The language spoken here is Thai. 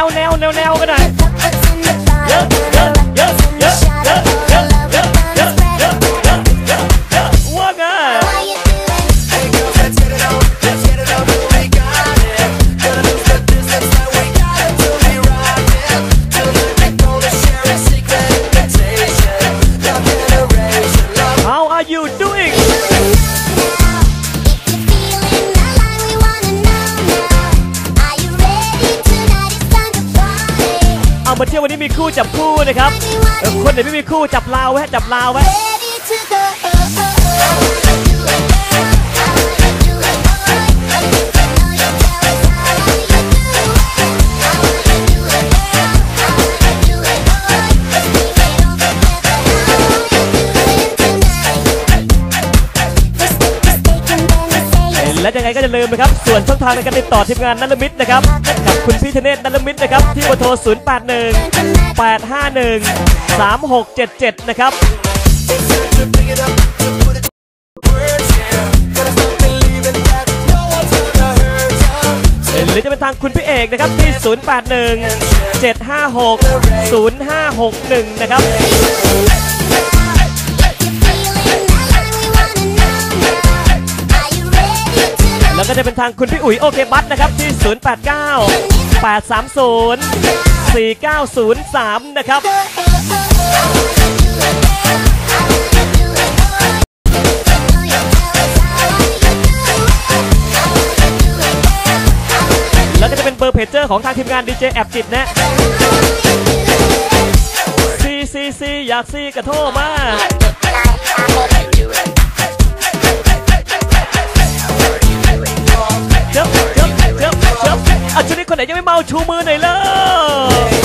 แนวแนวแนวกันหน่อยเยอะเยอะเยอะเยอะเยอะเยอะเยอะเยอะเยอะเยอะเยอะเยอะว่าไง Hey girls, let's get มาเที่ยววันนี้มีคู่จับคู่นะครับคนไหนไม่มีคู่จับลาวไว้จับลาวไว้ และยังไงก็จะลืมนะครับ ส่วนช่องทางในการติดต่อทีมงานนัลมิตนะครับกับคุณพี่ธเนศนัลมิตนะครับที่เบอร์โทร 081 851 3677 นะครับหรือจะเป็นทางคุณพี่เอกนะครับที่ 081 756 0561 นะครับ ก็จะเป็นทางคุณพี่อุ๋ยโอเคบัสนะครับที่ 089 830 4903 นะครับแล้วก็จะเป็นเบอร์เพจเจอร์ของทางทีมงานดีเจแอบจิตนะซีซีซีอยากซีกระโทรมา คนไหนยังไม่เมาชูมือหน่อยเลย